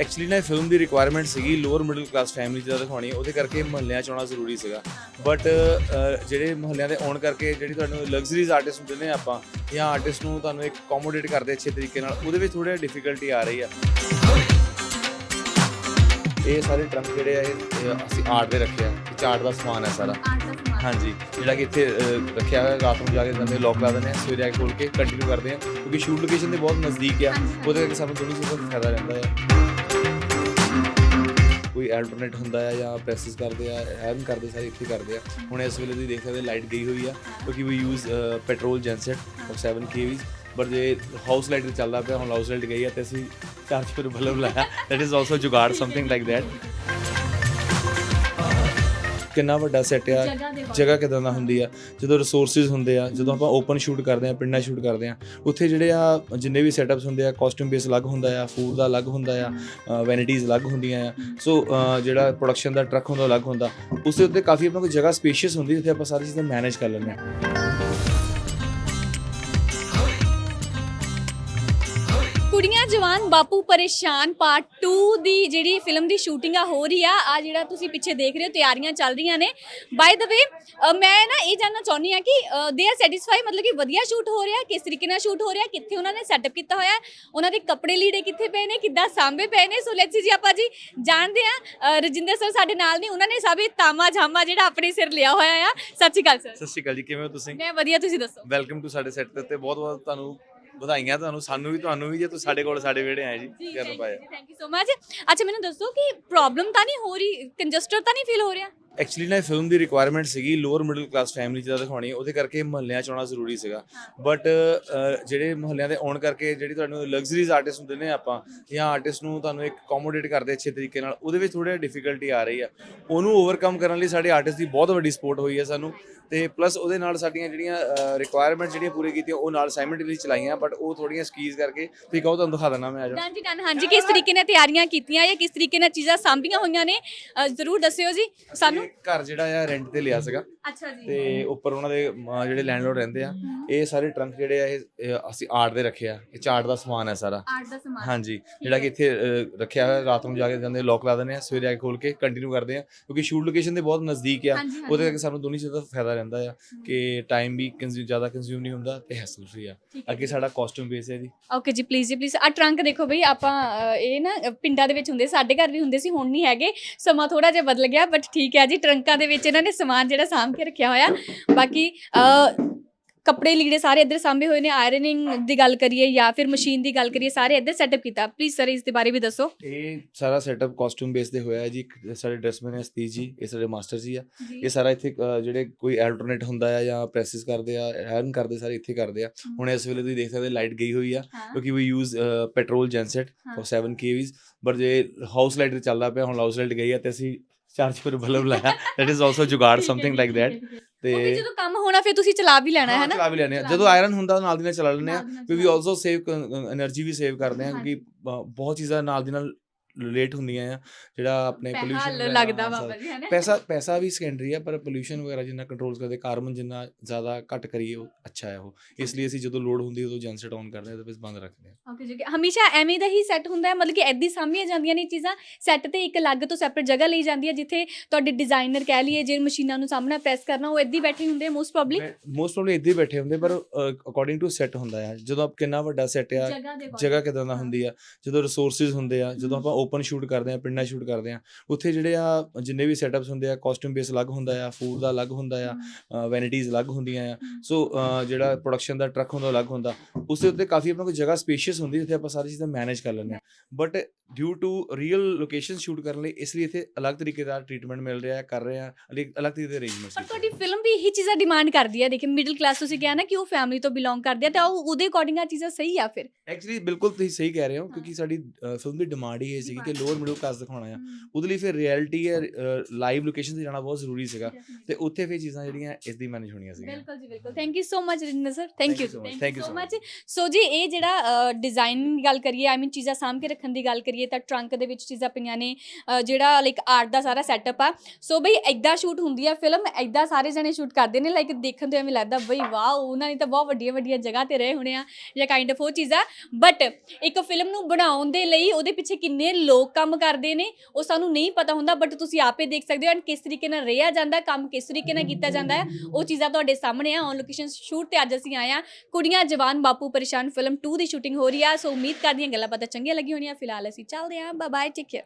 Actually ਨਾ film ਦੀ requirement ਸੀਗੀ ਲੋਅਰ ਮਿਡਲ ਕਲਾਸ ਫੈਮਿਲੀ ਦਾ ਦਿਖਾਉਣੀ ਉਹਦੇ ਕਰਕੇ ਮਹੱਲਿਆਂ ਚ ਆਉਣਾ ਜ਼ਰੂਰੀ ਸੀਗਾ। ਬਟ ਜਿਹੜੇ ਮਹੱਲਿਆਂ ਦੇ ਆਉਣ ਕਰਕੇ ਜਿਹੜੀ ਤੁਹਾਨੂੰ ਲਗਜ਼ਰੀਜ਼ ਆਰਟਿਸਟ ਹੁੰਦੇ ਨੇ ਆਪਾਂ ਜਾਂ ਆਰਟਿਸਟ ਨੂੰ ਤੁਹਾਨੂੰ ਇੱਕ ਅਕੋਮੋਡੇਟ ਕਰਦੇ ਅੱਛੇ ਤਰੀਕੇ ਨਾਲ ਉਹਦੇ ਵਿੱਚ ਥੋੜਾ ਡਿਫਿਕਲਟੀ ਆ ਰਹੀ ਆ। ਇਹ ਸਾਰੇ ਟਰੰਕ ਜਿਹੜੇ ਆ ਇਹ ਅਸੀਂ ਆਰਟ ਦੇ ਰੱਖੇ ਆ ਇਹ ਚਾਰਟ ਦਾ ਸਮਾਨ ਹੈ ਸਾਰਾ। ਹਾਂਜੀ ਜਿਹੜਾ ਕਿ ਇੱਥੇ ਰੱਖਿਆ ਹੋਇਆ ਰਾਤ ਨੂੰ ਜਾ ਕੇ ਜਾਂਦੇ ਲੋਕ ਲਾ ਦਿੰਦੇ ਆ ਸਵੇਰੇ ਆ ਕੇ ਖੋਲ ਕੇ ਕੰਟੀਨਿਊ ਕਰਦੇ ਆ ਕਿਉਂਕਿ ਸ਼ੂਟ ਲੋਕੇਸ਼ਨ ਦੇ ਬਹੁਤ ਨਜ਼ਦੀਕ ਆ ਉਹਦੇ ਕਰਕੇ ਸਾਨੂੰ ਦੋਨੋਂ ਚੀਜ਼ਾਂ ਦਾ ਫਾਇਦਾ ਰਹਿੰਦਾ ਹੈ ਅਲਟਰਨੇਟ ਹੁੰਦਾ ਆ ਜਾਂ ਪ੍ਰੈਸਿਸ ਕਰਦੇ ਆ ਐਰਨ ਕਰਦੇ ਸਾਰੇ ਇੱਥੇ ਕਰਦੇ ਆ। ਹੁਣ ਇਸ ਵੇਲੇ ਤੁਸੀਂ ਦੇਖ ਸਕਦੇ ਲਾਈਟ ਗਈ ਹੋਈ ਆ, ਕਿਉਂਕਿ ਵੀ use petrol genset for 7 kVs ਪਰ ਜੇ ਹਾਊਸ ਲਾਈਟ ਚੱਲਦਾ ਪਿਆ, ਹੁਣ ਹਾਊਸ ਲਾਈਟ ਗਈ ਆ ਤੇ ਅਸੀਂ ਚਾਰਜ ਪਰ ਬਲਬ ਲਾਇਆ। That is also jugaad something like that ਕਿੰਨਾ ਵੱਡਾ ਸੈੱਟ ਆ ਜਗ੍ਹਾ ਕਿਦਾਂ ਦਾ ਹੁੰਦੀ ਆ ਜਦੋਂ ਰਿਸੋਰਸਿਸ ਹੁੰਦੇ ਆ ਜਦੋਂ ਆਪਾਂ ਓਪਨ ਸ਼ੂਟ ਕਰਦੇ ਆ ਪਿੰਡਾਂ ਸ਼ੂਟ ਕਰਦੇ ਆ ਉੱਥੇ ਜਿਹੜੇ ਆ ਜਿੰਨੇ ਵੀ ਸੈਟਅਪਸ ਹੁੰਦੇ ਆ ਕਾਸਟਿਊਮ ਬੇਸ ਅਲੱਗ ਹੁੰਦਾ ਆ ਫੂਡ ਦਾ ਅਲੱਗ ਹੁੰਦਾ ਆ ਵੈਨਿਟੀਜ਼ ਅਲੱਗ ਹੁੰਦੀਆਂ ਆ ਸੋ ਜਿਹੜਾ ਪ੍ਰੋਡਕਸ਼ਨ ਦਾ ਟਰੱਕ ਹੁੰਦਾ ਅਲੱਗ ਹੁੰਦਾ ਉਸ ਉੱਤੇ ਕਾਫੀ ਆਪਣਾ ਕੋਈ ਜਗ੍ਹਾ ਸਪੇਸ਼ੀਅਸ ਹੁੰਦੀ ਜਿੱਥੇ ਆਪਾਂ ਸਾਰੀ ਚੀਜ਼ਾਂ ਮੈਨੇਜ ਕਰ ਲੈਂਦੇ ਆ। ਕੁੜੀਆਂ ਜਵਾਨ ਬਾਪੂ ਪਰੇਸ਼ਾਨ ਪਾਰਟ 2 ਦੀ ਜਿਹੜੀ ਫਿਲਮ ਦੀ ਸ਼ੂਟਿੰਗ ਆ ਹੋ ਰਹੀ ਆ। ਆ ਜਿਹੜਾ ਤੁਸੀਂ ਪਿੱਛੇ ਦੇਖ ਰਹੇ ਹੋ ਤਿਆਰੀਆਂ ਚੱਲ ਰਹੀਆਂ ਨੇ। ਬਾਈ ਦ ਵੇ ਮੈਂ ਨਾ ਇਹ ਜਾਨਣਾ ਚਾਹੁੰਦੀ ਆ ਕਿ ਦੇ ਆਰ ਸੈਟੀਸਫਾਈ ਮਤਲਬ ਕਿ ਵਧੀਆ ਸ਼ੂਟ ਹੋ ਰਿਹਾ ਕਿਸ ਤਰੀਕੇ ਨਾਲ ਸ਼ੂਟ ਹੋ ਰਿਹਾ ਕਿੱਥੇ ਉਹਨਾਂ ਨੇ ਸੈਟਅਪ ਕੀਤਾ ਹੋਇਆ ਉਹਨਾਂ ਦੇ ਕੱਪੜੇ ਲੀੜੇ ਕਿੱਥੇ ਪਏ ਨੇ ਕਿੱਦਾਂ ਸਾਂਭੇ ਪਏ ਨੇ। ਸੋ ਲੈਟਸ ਜੀ ਆਪਾਂ ਜੀ ਜਾਣਦੇ ਆ ਰਜਿੰਦਰ ਸਰ ਸਾਡੇ ਨਾਲ ਨੇ ਉਹਨਾਂ ਨੇ ਸਭ ਇਹ ਤਾਮਾ ਝਾਮਾ ਜਿਹੜਾ ਆਪਣੇ ਸਿਰ ਲਿਆ ਹੋਇਆ ਆ। ਸਤਿ ਸ਼੍ਰੀ ਅਕਾਲ ਸਰ ਸਤਿ ਸ਼੍ਰੀ ਅਕਾਲ ਜੀ ਕਿਵੇਂ ਹੋ ਤੁਸੀਂ? ਮੈਂ ਵਧੀਆ ਤੁਸੀਂ ਦੱਸੋ? ਵੈਲਕਮ ਟੂ ਸਾਡੇ ਸੈੱਟ ਤੇ ਬਹੁਤ ਬਹੁਤ ਤੁਹਾਨੂੰ ਵਧਾਈਆਂ ਤੁਹਾਨੂੰ ਸਾਨੂੰ ਵੀ ਤੁਹਾਨੂੰ ਵੀ ਜੇ ਤੁਸੀਂ ਸਾਡੇ ਕੋਲ ਸਾਡੇ ਵਿਹੜੇ ਆਏ ਜੀ ਕਰਨ ਪਾਏ ਥੈਂਕ ਯੂ ਸੋ ਮਚ ਅੱਛਾ ਮੈਨੂੰ ਦੱਸੋ ਕਿ ਪ੍ਰੋਬਲਮ ਤਾਂ ਨਹੀਂ ਹੋ ਰਹੀ ਕੰਜਸਟਡ ਤਾਂ ਨਹੀਂ ਫੀਲ ਹੋ ਰਿਹਾ? ਐਕਚੁਅਲੀ ਨਾ ਫਿਲਮ ਦੀ ਰਿਕੁਆਇਰਮੈਂਟ ਸੀਗੀ ਲੋਅਰ ਮਿਡਲ ਕਲਾਸ ਫੈਮਿਲੀ ਦਾ ਦਿਖਾਉਣੀ ਉਹਦੇ ਕਰਕੇ ਮਹੱਲਿਆਂ ਚ ਆਉਣਾ ਜ਼ਰੂਰੀ ਸੀਗਾ। ਬਟ ਜਿਹੜੇ ਮਹੱਲਿਆਂ ਦੇ ਆਉਣ ਕਰਕੇ ਜਿਹੜੀ ਤੁਹਾਨੂੰ ਲਗਜ਼ਰੀਜ਼ ਆਰਟਿਸਟ ਹੁੰਦੇ ਨੇ ਆਪਾਂ ਜਾਂ ਆਰਟਿਸਟ ਨੂੰ ਤੁਹਾਨੂੰ ਇੱਕ ਅਕੋਮੋਡੇਟ ਕਰਦੇ ਅੱਛੇ ਤਰੀਕੇ ਨਾਲ ਉਹਦੇ ਵਿੱਚ ਥੋੜਾ ਡਿਫਿਕਲਟੀ ਆ ਰਹੀ ਆ। ਉਹਨੂੰ ਓਵਰਕਮ ਕਰਨ ਲਈ ਸਾਡੇ ਆਰਟਿਸਟ ਦੀ ਬਹੁਤ ਵੱਡੀ ਸਪੋਰਟ ਹੋਈ ਹੈ ਸਾਨੂੰ। ਤੇ ਪਲੱਸ ਉਹਦੇ ਨਾਲ ਸਾਡੀਆਂ ਜਿਹੜੀਆਂ ਰਿਕੁਆਇਰਮੈਂਟ ਜਿਹੜੀਆਂ ਪੂਰੀ ਕੀਤੀਆਂ ਉਹ ਨਾਲ ਸਾਈਮਲਟੇਨਿਸਲੀ ਚਲਾਈਆਂ ਬਟ ਉਹ ਥੋੜੀਆਂ ਸਕੀਜ਼ ਕਰਕੇ ਤੁਸੀਂ ਕਹੋ ਤੁਹਾਨੂੰ ਦਿਖਾ ਦਿੰਦਾ ਮੈਂ ਆ ਜਾ ਡਨ ਜੀ ਡਨ ਹਾਂਜੀ ਕਿਸ ਤਰੀਕੇ ਨਾਲ ਤਿਆਰੀਆਂ ਕੀਤੀਆਂ ਜਾਂ ਕਿਸ ਤਰੀਕੇ ਨਾਲ ਚੀਜ਼ਾਂ ਸਾਂਭੀਆਂ ਹੋਈਆਂ ਨੇ ਜ਼ਰੂਰ ਦੱਸਿਓ ਜੀ ਸਾਨੂੰ। ਘਰ ਜਿਹੜਾ ਆ ਰੈਂਟ ਤੇ ਲਿਆ ਸੀਗਾ। ਅੱਛਾ ਜੀ। ਤੇ ਉੱਪਰ ਉਹਨਾਂ ਦੇ ਜਿਹੜੇ ਲੈਂਡਲੋਰਡ ਰਹਿੰਦੇ ਆ ਇਹ ਸਾਰੇ ਟਰੰਕ ਜਿਹੜੇ ਆ ਇਹ ਇਹ ਅਸੀਂ ਆਰਟ ਦੇ ਰੱਖੇ ਆ। ਇਹ ਚਾਰਟ ਦਾ ਸਮਾਨ ਹੈ ਸਾਰਾ। ਆਰਟ ਦਾ ਸਮਾਨ। ਹਾਂਜੀ ਜਿਹੜਾ ਕਿ ਇੱਥੇ ਰੱਖਿਆ ਹੋਇਆ ਰਾਤ ਨੂੰ ਜਾ ਕੇ ਜਾਂਦੇ ਲੋਕ ਲਾ ਦਿੰਦੇ ਆ ਸਵੇਰੇ ਆ ਕੇ ਖੋਲ ਕੇ ਕੰਟੀਨਿਊ ਕਰਦੇ ਆ। ਕਿਉਂਕਿ ਸ਼ੂਟ ਲੋਕੇਸ਼ਨ ਦੇ ਬਹੁਤ ਨਜ਼ਦੀਕ ਆ। ਹਾਂਜੀ, ਹਾਂਜੀ। ਉਹਦੇ ਕਰਕੇ ਸਾਨੂੰ ਦੋਨੀ ਚੀਜ਼ਾਂ ਦਾ ਫਾਇਦਾ ਰਹਿੰਦਾ ਆ ਕਿ ਟਾਈਮ ਵੀ ਕੰਜ਼ਿਊਮ ਜ਼ਿਆਦਾ ਕੰਜ਼ਿਊਮ ਨਹੀਂ ਹੁੰਦਾ ਤੇ ਹੈਸਲ ਫ੍ਰੀ ਆ। ਠੀਕ ਹੈ ਅੱਗੇ ਸਾਡਾ ਕਾਸਟਿਊਮ ਬੇਸ ਹੈ ਜੀ। ਓਕੇ ਜੀ ਪਲੀਜ਼ ਜੀ ਪਲੀਜ਼ ਆ ਟਰੰਕ ਦੇਖੋ ਬਈ ਆਪਾਂ ਅ, ਇਹ ਨਾ ਅ, ਪਿੰਡਾਂ ਦੇ ਵਿੱਚ ਹੁੰਦੇ ਸਾਡੇ ਘਰ ਵੀ ਹੁੰਦੇ ਸੀ ਹੁਣ ਨਹੀਂ ਹੈਗੇ। ਸਮਾਂ ਥੋੜਾ ਜਿਹਾ ਬਦਲ ਗਿਆ ਬਟ ਠੀਕ ਹੈ ਜੀ ਟਰੰਕਾਂ ਦੇ ਵਿੱਚ ਇਹਨਾਂ ਨੇ ਸਮਾਨ ਜਿਹੜਾ ਸਾਂਭ ਕੇ ਰੱਖਿਆ ਹੋਇਆ। ਬਾਕੀ ਅ, ਕੱਪੜੇ ਲੀੜੇ ਸਾਰੇ ਇੱਧਰ ਸਾਂਭੇ ਹੋਏ ਨੇ ਆਇਰਨਿੰਗ ਦੀ ਗੱਲ ਕਰੀਏ ਜਾਂ ਫਿਰ ਮਸ਼ੀਨ ਦੀ ਗੱਲ ਕਰੀਏ ਸਾਰੇ ਇੱਧਰ ਸੈਟਅਪ ਕੀਤਾ। ਪਲੀਜ਼ ਸਰ ਇਸ ਦੇ ਬਾਰੇ ਵੀ ਦੱਸੋ। ਇਹ ਸਾਰਾ ਸੈਟਅਪ ਕਾਸਟਿਊਮ ਬੇਸ ਤੇ ਹੋਇਆ ਹੈ ਜੀ। ਸਾਡੇ ਡਰੈਸਮੈਨ ਹੈ ਸਤੀਸ਼ ਜੀ ਇਹ ਸਾਡੇ ਮਾਸਟਰ ਜੀ ਆ। ਇਹ ਸਾਰਾ ਇੱਥੇ ਅ, ਜਿਹੜੇ ਕੋਈ ਐਲਟਰਨੇਟ ਹੁੰਦਾ ਆ ਜਾਂ ਪ੍ਰੈਸਿਸ ਕਰਦੇ ਆ ਐਰਨ ਕਰਦੇ ਸਾਰੇ ਇੱਥੇ ਕਰਦੇ ਆ। ਹੁਣ ਇਸ ਵੇਲੇ ਤੁਸੀਂ ਦੇਖ ਸਕਦੇ ਲਾਈਟ ਗਈ ਹੋਈ ਆ। ਕਿਉਂਕਿ ਵੀ use petrol genset for 7 kVs but ਜੇ ਹਾਊਸ ਲਾਈਟ ਚੱਲਦਾ ਪਿਆ ਹੁਣ ਹਾਊਸ ਲਾਈਟ ਗਈ ਆ ਤੇ ਅਸੀਂ ਚਾਰਜ ਪਰ ਬਲਬ ਲਾਇਆ। That is also jugaad something like that ਤੇ ਜਦੋਂ ਕੰਮ ਹੋਣਾ ਫਿਰ ਤੁਸੀਂ ਚਲਾ ਵੀ ਲੈਣਾ ਹੈ ਨਾ? ਚਲਾ ਵੀ ਲੈਣੇ ਆ ਜਦੋਂ ਆਇਰਨ ਹੁੰਦਾ ਨਾਲ ਦੀ ਨਾਲ ਚਲਾ ਲੈਣੇ ਆ ਵੀ ਆਲਸੋ ਸੇਵ એનર્ਜੀ ਵੀ ਸੇਵ ਕਰਦੇ ਆ ਕਿਉਂਕਿ ਬਹੁਤ ਚੀਜ਼ਾਂ ਨਾਲ ਦੀ ਨਾਲ ਰਿਲੇਟ ਹੁੰਦੀਆਂ ਆ ਜਿਹੜਾ ਆਪਣੇ ਪੋਲੂਸ਼ਨ ਲੱਗਦਾ ਬਾਬਾ ਜੀ ਹੈ ਨਾ? ਪੈਸਾ ਪੈਸਾ ਵੀ ਸੈਕੰਡਰੀ ਆ ਪਰ ਪੋਲੂਸ਼ਨ ਵਗੈਰਾ ਜਿੰਨਾ ਕੰਟਰੋਲ ਕਰਦੇ ਕਾਰਬਨ ਜਿੰਨਾ ਜ਼ਿਆਦਾ ਘੱਟ ਕਰੀਏ ਉਹ ਅੱਛਾ ਹੈ ਉਹ। ਇਸ ਲਈ ਅਸੀਂ ਜਦੋਂ ਲੋਡ ਹੁੰਦੀ ਹੈ ਉਦੋਂ ਜਨਸੈਟ ਆਨ ਕਰਦੇ ਆ ਤੇ ਫਿਰ ਬੰਦ ਰੱਖਦੇ ਆ ਓਕੇ ਜੀ. ਹਮੇਸ਼ਾ ਐਵੇਂ ਦਾ ਹੀ ਸੈੱਟ ਹੁੰਦਾ ਹੈ ਮਤਲਬ ਕਿ ਐਦੀ ਸਾਂਭੀਆਂ ਜਾਂਦੀਆਂ ਨੇ ਚੀਜ਼ਾਂ ਸੈੱਟ ਤੇ ਇੱਕ ਅਲੱਗ ਤੋਂ ਸੈਪਰੇਟ ਜਗ੍ਹਾ ਲਈ ਜਾਂਦੀ ਹੈ ਜਿੱਥੇ ਤੁਹਾਡੇ ਡਿਜ਼ਾਈਨਰ ਕਹਿ ਲਈਏ ਜੇ ਮਸ਼ੀਨਾਂ ਨੂੰ ਸਾਹਮਣਾ ਪ੍ਰੈਸ ਕਰਨਾ ਉਹ ਐਦੀ ਬੈਠੇ ਹੁੰਦੇ ਮੋਸਟ ਪ੍ਰੋਬਬਲੀ ਮੋਸਟ ਪ੍ਰੋਬਬਲੀ ਹੀ ਬੈਠੇ ਹੁੰਦੇ ਪਰ ਅਕੋਰਡਿੰਗ ਟੂ ਸੈੱਟ ਹੁੰਦਾ ਆ। ਜਦੋਂ ਆਪ ਕਿੰਨਾ ਵੱਡਾ ਸੈੱਟ ਆ ਜਗ੍ਹਾ ਕਿਦਾਂ ਦਾ ਹੁੰਦੀ ਆ ਜਦੋਂ ਰਿਸੋਰਸਿਸ ਹੁੰਦੇ ਆ ਜਦੋਂ। ਆਪਾਂ ਓਪਨ ਸ਼ੂਟ ਕਰਦੇ ਆ ਪਿੰਡਾਂ ਸ਼ੂਟ ਕਰਦੇ ਆ। ਉੱਥੇ ਜਿਹੜੇ ਆ ਜਿੰਨੇ ਵੀ ਸੈਟਅਪਸ ਹੁੰਦੇ ਆ ਕਾਸਟਿਊਮ ਬੇਸ ਅਲੱਗ ਹੁੰਦਾ ਆ ਫੂਡ ਦਾ ਅਲੱਗ ਹੁੰਦਾ ਆ ਵੈਨਿਟੀਜ਼ ਅਲੱਗ ਹੁੰਦੀਆਂ ਆ। ਸੋ ਜਿਹੜਾ ਪ੍ਰੋਡਕਸ਼ਨ ਦਾ ਟਰੱਕ ਹੁੰਦਾ ਅਲੱਗ ਹੁੰਦਾ। ਉਸ ਦੇ ਉੱਤੇ ਕਾਫੀ ਆਪਣਾ ਕੋਈ ਜਗ੍ਹਾ ਸਪੇਸ਼ੀਅਸ ਹੁੰਦੀ ਜਿੱਥੇ ਆਪਾਂ ਸਾਰੀ ਚੀਜ਼ਾਂ ਮੈਨੇਜ ਕਰ ਲੈਂਦੇ ਆ। But due to real location shoot ਕਰਨ ਲਈ ਇਸ ਲਈ ਇੱਥੇ ਅਲੱਗ ਤਰੀਕੇ ਦਾ ਟ੍ਰੀਟਮੈਂਟ ਮਿਲ ਰਿਹਾ ਹੈ ਕਰ ਰਹੇ ਆ ਅਲੱਗ ਤਰੀਕੇ ਦੇ ਪਰ ਅਰੇਂਜਮੈਂਟਸ ਤੁਹਾਡੀ ਫਿਲਮ ਵੀ ਇਹੀ ਚੀਜ਼ਾਂ ਡਿਮਾਂਡ ਕਰਦੀ ਹੈ ਦੇਖੇ ਮਿਡਲ ਕਲਾਸ ਤੁਸੀਂ ਕਿਹਾ ਨਾ ਕਿ ਉਹ ਫੈਮਿਲੀ ਤੋਂ ਬਿਲੋਂਗ ਕਰਦੇ ਆ ਤਾਂ ਉਹ ਉਹਦੇ ਅਕੋਰਡਿੰਗ ਆ ਚੀਜ਼ਾਂ ਸਹੀ ਆ ਫਿਰ? ਐਕਚੁਅਲੀ ਬਿਲਕੁਲ ਤੁਸੀਂ ਸਹੀ ਕਹਿ ਰਹੇ ਹੋ ਕਿਉਂਕਿ ਹਾਂ। ਸਾਡੀ ਫਿਲਮ ਦੀ ਡਿਮਾਂਡ ਹੀ ਇਹ ਸੀ ਕਿ ਲੋਅਰ ਮਿਡਲ ਕਲਾਸ ਦਿਖਾਉਣਾ ਆ। ਉਹਦੇ ਲਈ ਫਿਰ ਰਿਐਲਿਟੀ ਹੈ ਲਾਈਵ ਲੋਕੇਸ਼ਨ ਤੇ ਜਾਣਾ ਬਹੁਤ ਜ਼ਰੂਰੀ ਸੀਗਾ। ਤੇ ਉੱਥੇ ਫਿਰ ਚੀਜ਼ਾਂ ਜਿਹੜੀਆਂ ਇਸ ਦੀ ਮੈਨੇਜ ਹੋਣੀਆਂ ਸੀਗੀਆਂ। ਬਿਲਕੁਲ ਜੀ ਬਿਲਕੁਲ। Thank you so much Rinder sir thank you thank you so much so ਜੀ ਇਹ ਜਿਹੜਾ ਡਿਜ਼ਾਈਨ ਦੀ ਗੱਲ ਕਰੀਏ ਆਈ ਮੀਨ ਚੀਜ਼ਾਂ ਸਾਂਭ ਕੇ ਰੱਖਣ ਦੀ ਗੱਲ ਕਰੀਏ ਤਾਂ ਟਰੰਕ ਦੇ ਵਿੱਚ ਚੀਜ਼ਾਂ ਪਈਆਂ ਨੇ ਜਿਹੜਾ ਲਾਈਕ ਆਰਟ ਦਾ ਸਾਰਾ ਸੈਟਅਪ ਆ ਸੋ ਬਈ ਐਦਾਂ ਸ਼ੂਟ ਹੁੰਦੀ ਆ ਫਿਲਮ ਐਦਾਂ ਸਾਰੇ ਜਣੇ ਸ਼ੂਟ ਕਰਦੇ ਨੇ ਲਾਈਕ ਦੇਖਣ ਤੋਂ ਐਵੇਂ ਲੱਗਦਾ ਬਈ ਵਾਓ ਉਹਨਾਂ ਨੇ ਤਾਂ ਬਹੁਤ ਵੱਡੀਆਂ ਵੱਡੀਆਂ ਜਗ੍ਹਾ ਤੇ ਰਹੇ ਹੋਣੇ ਆ ਜਾਂ ਕਾਈਂਡ ਆਫ ਉਹ ਚੀਜ਼ਾਂ ਬਟ ਇੱਕ ਫਿਲਮ ਨੂੰ ਬਣਾਉਣ ਦੇ ਲਈ ਉਹਦੇ ਪਿੱਛੇ ਕਿੰਨੇ ਲੋਕ ਕੰਮ ਕਰਦੇ ਨੇ, ਉਹ ਸਾਨੂੰ ਨਹੀਂ ਪਤਾ ਹੁੰਦਾ ਬਟ ਤੁਸੀਂ ਆਪੇ ਦੇਖ ਸਕਦੇ ਹੋ ਐਂਡ ਕਿਸ ਤਰੀਕੇ ਨਾਲ ਰਿਹਾ ਜਾਂਦਾ, ਕੰਮ ਕਿਸ ਤਰੀਕੇ ਨਾਲ ਕੀਤਾ ਜਾਂਦਾ ਹੈ, ਉਹ ਚੀਜ਼ਾਂ ਤੁਹਾਡੇ ਸਾਹਮਣੇ ਆ ਔਨ ਲੋਕੇਸ਼ਨ ਸ਼ੂਟ ਤੇ ਅੱਜ ਅਸੀਂ ਆਏ ਆ ਕੁੜੀਆਂ ਜਵਾਨ ਬਾਪੂ ਪਰੇਸ਼ਾਨ ਫਿਲਮ 2 ਦੀ ਸ਼ੂਟਿੰਗ ਹੋ ਰਹੀ ਆ ਸੋ ਉਮੀਦ ਕਰਦੀਆਂ ਗੱਲਾਂ ਬਾਤਾਂ ਚੰਗੀਆਂ ਲੱਗੀਆਂ ਹੋਣੀਆਂ, ਫਿਲਹਾਲ ਅਸੀਂ ਚੱਲਦੇ ਹਾਂ ਬਾਏ ਬਾਏ ਟੇਕ ਕੇਅਰ